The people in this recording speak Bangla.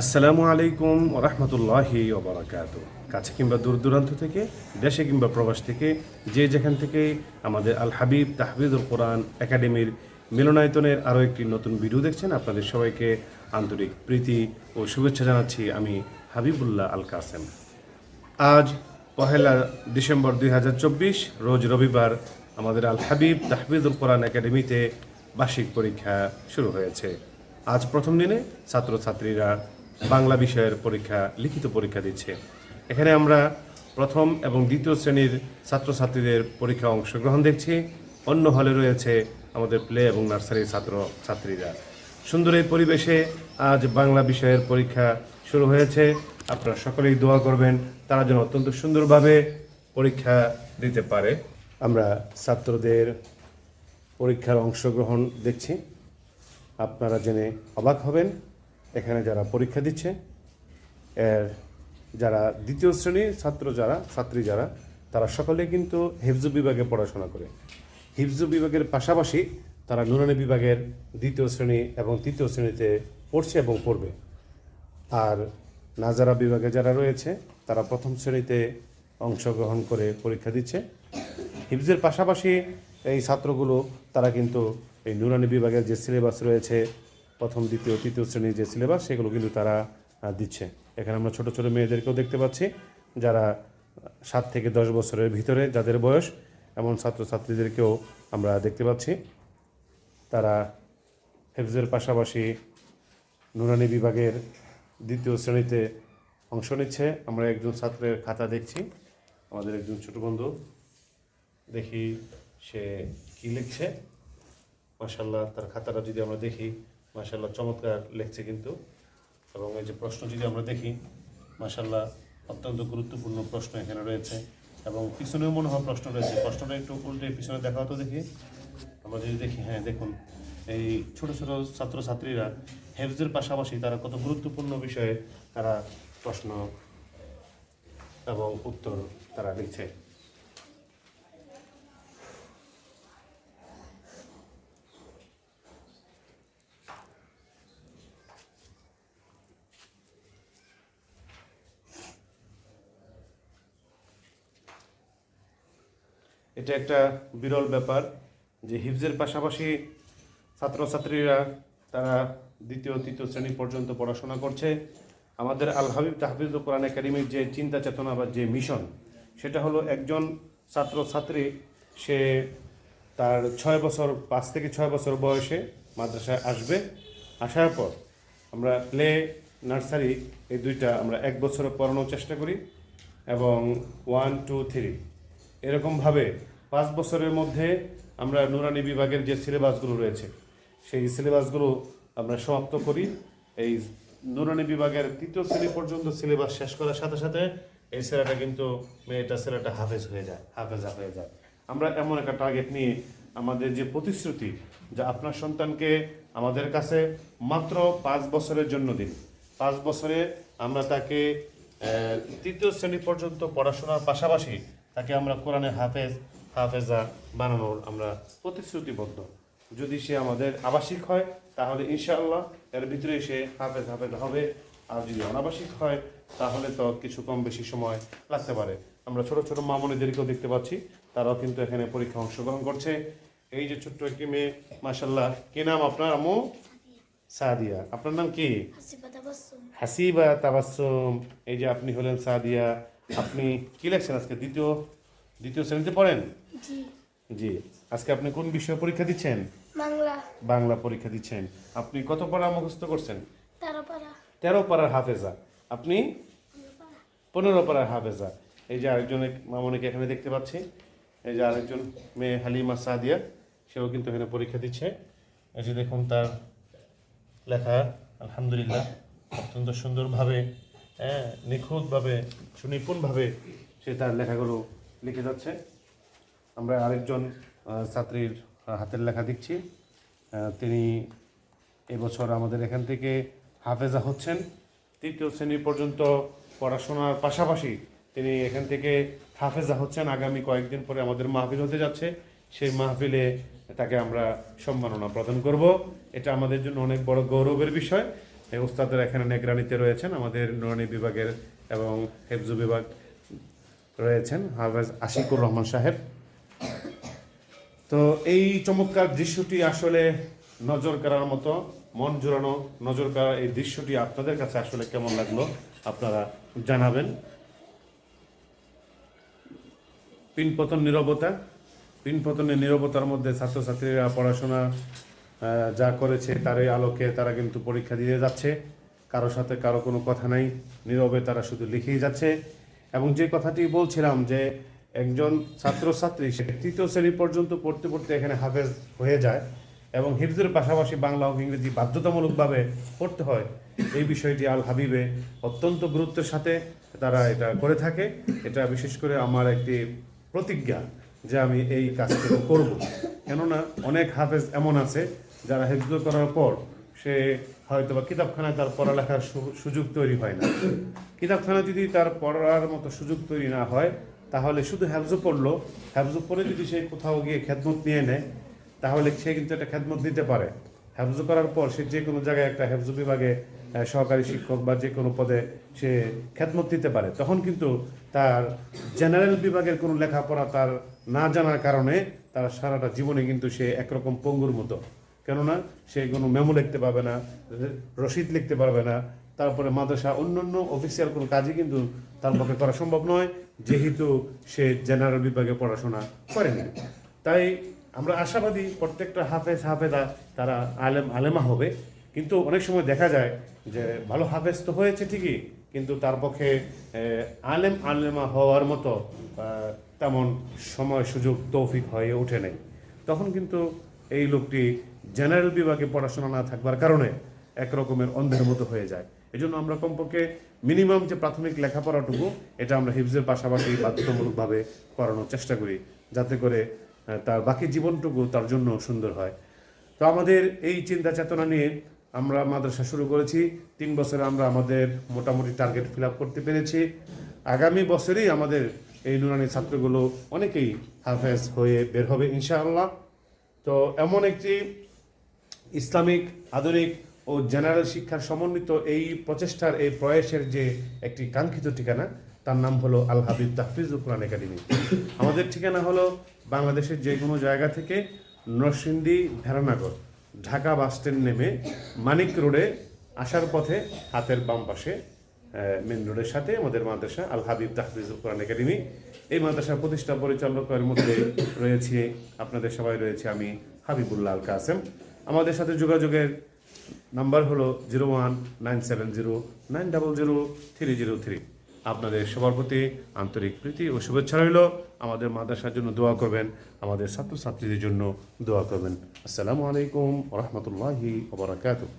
আসসালামু আলাইকুম রহমতুল্লাহি ওবরাকাত কাছে কিংবা দূর দূরান্ত থেকে, দেশে কিংবা প্রবাস থেকে, যে যেখান থেকে আমাদের আল হাবিব তাহবিদুল কোরআন একাডেমির মিলনায়তনের আরও একটি নতুন ভিডিও দেখছেন, আপনাদের সবাইকে আন্তরিক প্রীতি ও শুভেচ্ছা জানাচ্ছি আমি হাবিবুল্লাহ আল কাসেম। আজ পহেলা ডিসেম্বর দুই হাজার চব্বিশ, রোজ রবিবার আমাদের আল হাবিব তাহবিদুল কোরআন একাডেমিতে বার্ষিক পরীক্ষা শুরু হয়েছে। আজ প্রথম দিনে ছাত্রছাত্রীরা বাংলা বিষয়ের পরীক্ষা, লিখিত পরীক্ষা দিচ্ছে। এখানে আমরা প্রথম এবং দ্বিতীয় শ্রেণির ছাত্রছাত্রীদের পরীক্ষা অংশগ্রহণ দেখছি। অন্য হলে রয়েছে আমাদের প্লে এবং নার্সারির ছাত্র ছাত্রীরা। সুন্দর এই পরিবেশে আজ বাংলা বিষয়ের পরীক্ষা শুরু হয়েছে। আপনারা সকলেই দোয়া করবেন, তারা যেন অত্যন্ত সুন্দরভাবে পরীক্ষা দিতে পারে। আমরা ছাত্রদের পরীক্ষার অংশগ্রহণ দেখছি। আপনারা জেনে অবাক হবেন। এখানে যারা পরীক্ষা দিচ্ছে, এর যারা দ্বিতীয় শ্রেণির ছাত্র যারা, ছাত্রী যারা, তারা সকলে কিন্তু হিফজু বিভাগে পড়াশোনা করে। হিফজু বিভাগের পাশাপাশি তারা নুরানি বিভাগের দ্বিতীয় শ্রেণি এবং তৃতীয় শ্রেণীতে পড়ছে এবং পড়বে। আর নাজারা বিভাগে যারা রয়েছে, তারা প্রথম শ্রেণীতে অংশগ্রহণ করে পরীক্ষা দিচ্ছে। হিফজের পাশাপাশি এই ছাত্রগুলো, তারা কিন্তু এই নুরানি বিভাগের যে সিলেবাস রয়েছে প্রথম, দ্বিতীয়, তৃতীয় শ্রেণির যে সিলেবাস, সেগুলো কিন্তু তারা দিচ্ছে। এখানে আমরা ছোট ছোট মেয়েদেরকেও দেখতে পাচ্ছি, যারা সাত থেকে দশ বছরের ভিতরে যাদের বয়স, এমন ছাত্রছাত্রীদেরকেও আমরা দেখতে পাচ্ছি। তারা হেফজের পাশাপাশি নুরানি বিভাগের দ্বিতীয় শ্রেণীতে অংশ নিচ্ছে। আমরা একজন ছাত্রের খাতা দেখছি। আমাদের একজন ছোট বন্ধু। দেখি সে কি লিখছে। মাশাল্লাহ তার খাতাটা যদি আমরা দেখি। মাশাল্লাহ চমৎকার লিখছে কিন্তু। এবং এই যে প্রশ্ন যদি আমরা দেখি মাশাল্লাহ অত্যন্ত গুরুত্বপূর্ণ প্রশ্ন এখানে রয়েছে এবং পিছনেও মনে হয় প্রশ্ন রয়েছে। প্রশ্নটা একটু উল্টে পিছনে দেখা হতো দেখি। আমরা যদি দেখি হ্যাঁ দেখুন, এই ছোট ছোট ছাত্রছাত্রীরা হেফজের পাশাপাশি তারা কত গুরুত্বপূর্ণ বিষয়ে তারা প্রশ্ন এবং উত্তর তারা লিখছে। এটা একটা বিরল ব্যাপার যে হিফজের পাশাপাশি ছাত্রছাত্রীরা তারা দ্বিতীয়, তৃতীয় শ্রেণি পর্যন্ত পড়াশোনা করছে। আমাদের আল হাবিব তাহফিজুল কোরআন একাডেমির যে চিন্তা চেতনা বা যে মিশন, সেটা হলো একজন ছাত্রছাত্রী, সে তার ছয় বছর, পাঁচ থেকে ছয় বছর বয়সে মাদ্রাসায় আসবে। আসার পর আমরা প্লে, নার্সারি এই দুইটা আমরা এক বছরে পড়ানোর চেষ্টা করি এবং ওয়ান, টু, থ্রি এরকমভাবে পাঁচ বছরের মধ্যে আমরা নুরানি বিভাগের যে সিলেবাসগুলো রয়েছে, সেই সিলেবাসগুলো আমরা সমাপ্ত করি। এই নুরানি বিভাগের তৃতীয় শ্রেণি পর্যন্ত সিলেবাস শেষ করার সাথে সাথে এই ছেলেটা কিন্তু মেয়েটা ছেলেটা হাফেজ হয়ে যায়, হাফেজা হয়ে যায়। আমরা এমন একটা টার্গেট নিয়ে আমাদের যে প্রতিশ্রুতি যে আপনার সন্তানকে আমাদের কাছে মাত্র পাঁচ বছরের জন্য দিন। পাঁচ বছরে আমরা তাকে তৃতীয় শ্রেণি পর্যন্ত পড়াশোনার পাশাপাশি তাকে আমরা কোরআনে হাফেজ হাফেজা বানানোর আমরা প্রতিশ্রুতিবদ্ধ। যদি সে আমাদের আবাসিক হয় তাহলে ইনশাআল্লাহ এর ভিতরে সে হাফেজ হাফেজ হবে। আর যদি অনাবাসিক হয় তাহলে তো কিছু কম বেশি সময় লাগতে পারে। আমরা ছোট ছোট মামনিদেরকেও দেখতে পাচ্ছি। তারাও কিন্তু এখানে পরীক্ষা অংশগ্রহণ করছে। এই যে ছোট্ট একটি মেয়ে মাসাল্লাহ কি নাম আপনার আমু সাদিয়া। আপনার নাম কি? হাসিবা তাবাসসুম। হাসিবা এই যে আপনি হলেন সাদিয়া। আপনি কি লেখছেন আজকে? দ্বিতীয় দ্বিতীয় শ্রেণীতে পড়েন? জি। আজকে আপনি কোন বিষয়ে পরীক্ষা দিচ্ছেন? বাংলা। বাংলা পরীক্ষা দিচ্ছেন। আপনি কত পারা মুখস্থ করছেন? তারাপাড়া তেরো পাড়ার হাফেজা। আপনি? পনেরো পাড়ার হাফেজা। এই যে আরেকজন মামনিকে এখানে দেখতে পাচ্ছি। এই যে আরেকজন মেয়ে হালিমা সাদিয়া সেও কিন্তু এখানে পরীক্ষা দিচ্ছে। এই যে দেখুন তার লেখা আলহামদুলিল্লাহ অত্যন্ত সুন্দরভাবে হ্যাঁ নিখুঁতভাবে, সুনিপুণভাবে সে তার লেখাগুলো লিখে যাচ্ছে। আমরা আরেকজন ছাত্রীর হাতের লেখা দেখছি। তিনি এবছর আমাদের এখান থেকে হাফেজা হচ্ছেন। তৃতীয় শ্রেণি পর্যন্ত পড়াশোনার পাশাপাশি তিনি এখান থেকে হাফেজা হচ্ছেন। আগামী কয়েকদিন পরে আমাদের মাহফিল হতে যাচ্ছে। সেই মাহফিলে তাকে আমরা সম্মাননা প্রদান করব। এটা আমাদের জন্য অনেক বড় গৌরবের বিষয়। এই উস্তাদের এখানে নেগরানিতে রয়েছেন, আমাদের নুরানি বিভাগের এবং হেফজু বিভাগ রয়েছেন, হাফেজ আশিকুর রহমান সাহেব। তো এই চমৎকার দৃশ্যটি আসলে নজর করার মতো, মন জোড়ানো নজর করার এই দৃশ্যটি আপনাদের কাছে আসলে কেমন লাগল আপনারা জানাবেন। পিনপতন নীরবতা, পিনপতনের নীরবতার মধ্যে ছাত্রছাত্রীরা পড়াশোনা যা করেছে তারই আলোকে তারা কিন্তু পরীক্ষা দিয়ে যাচ্ছে। কারও সাথে কারও কোনো কথা নাই। নীরবে তারা শুধু লিখেই যাচ্ছে। এবং যে কথাটি বলছিলাম যে একজন ছাত্রছাত্রী, সে তৃতীয় শ্রেণি পর্যন্ত পড়তে পড়তে এখানে হাফেজ হয়ে যায় এবং হিফজের পাশাপাশি বাংলা ও ইংরেজি বাধ্যতামূলকভাবে পড়তে হয়, এই বিষয়টি আল হাবিবে অত্যন্ত গুরুত্বের সাথে তারা এটা করে থাকে। এটা বিশেষ করে আমার একটি প্রতিজ্ঞা। যে আমি এই কাজটুকু করব। কেননা অনেক হাফেজ এমন আছে, যারা হেফজ করার পর সে হয়তো বা কিতাবখানায় তার পড়ালেখার সুযোগ তৈরি হয় না। কিতাবখানা যদি তার পড়ার মতো সুযোগ তৈরি না হয়, তাহলে শুধু হ্যাবজো পড়ল। হ্যাবজো পড়ে যদি সে কোথাও গিয়ে খেদমত নিয়ে নেয়, তাহলে সে কিন্তু একটা খেদমত নিতে পারে। হ্যাবজু করার পর সে যে কোনো জায়গায় একটা হ্যাবজু বিভাগে সহকারী শিক্ষক বা যে কোনো পদে সে খ্যাতমত দিতে পারে। তখন কিন্তু তার জেনারেল বিভাগের কোনো লেখাপড়া তার না জানার কারণে তার সারাটা জীবনে কিন্তু সে একরকম পঙ্গুর মতো। কেননা সে কোনো মেমো লিখতে পারবে না রসিদ লিখতে পারবে না। তারপরে মাদ্রাসা অন্যান্য অফিসিয়াল কোনো কাজই কিন্তু তার পক্ষে করা সম্ভব নয়, যেহেতু সে জেনারেল বিভাগে পড়াশোনা করেনি। তাই আমরা আশাবাদী প্রত্যেকটা হাফেজ হাফেদা তারা আলেম, আলেমা হবে। কিন্তু অনেক সময় দেখা যায় যে ভালো হাফেজ তো হয়েছে ঠিকই, কিন্তু তার পক্ষে আলেম, আলেমা হওয়ার মতো তেমন সময়, সুযোগ, তৌফিক হয়ে ওঠে নাই। তখন কিন্তু এই লোকটি জেনারেল বিভাগে পড়াশোনা না থাকবার কারণে একরকমের অন্ধের মতো হয়ে যায়। এই জন্য আমরা কমপক্ষে মিনিমাম যে প্রাথমিক লেখাপড়াটুকু, এটা আমরা হিফজের পাশাপাশি বাধ্যতামূলকভাবে করানোর চেষ্টা করি, যাতে করে তার বাকি জীবনটুকু তার জন্য সুন্দর হয়। তো আমাদের এই চিন্তা চেতনা নিয়ে আমরা মাদ্রাসা শুরু করেছি। তিন বছরে আমরা আমাদের মোটামুটি টার্গেট ফিল করতে পেরেছি। আগামী বছরেই আমাদের এই নুরানি ছাত্রগুলো অনেকেই হাফেজ হয়ে বের হবে ইনশাআল্লাহ। তো এমন একটি ইসলামিক, আধুনিক ও জেনারেল শিক্ষার সমন্বিত এই প্রচেষ্টার, এই প্রয়াসের যে একটি কাঙ্ক্ষিত ঠিকানা তার নাম হলো আল হাবিব তাহফিজুল কোরআন একাডেমি। আমাদের ঠিকানা হলো বাংলাদেশের যে কোনো জায়গা থেকে নরসিংদী ভেড়ানগর ঢাকা বাস স্ট্যান্ড নেমে মানিক রোডে আসার পথে হাতের বাম পাশে মেন রোডের সাথে আমাদের মাদ্রাসা আল হাবিব তাহফিজুল কোরআন একাডেমি। এই মাদ্রাসা প্রতিষ্ঠা পরিচালকের মধ্যে রয়েছে, আপনাদের সবাই রয়েছে আমি হাবিবুল্লাহ আল কাসেম। আমাদের সাথে যোগাযোগের নাম্বার হলো zero one nine seven zero nine double zero three zero three. আপনাদের সবার প্রতি আন্তরিক প্রীতি ও শুভেচ্ছা রইল। আমাদের মাদ্রাসার জন্য দোয়া করবেন, আমাদের ছাত্রছাত্রীদের জন্য দোয়া করবেন। আসসালামু আলাইকুম রহমতুল্লাহি ওবরাকাতুহ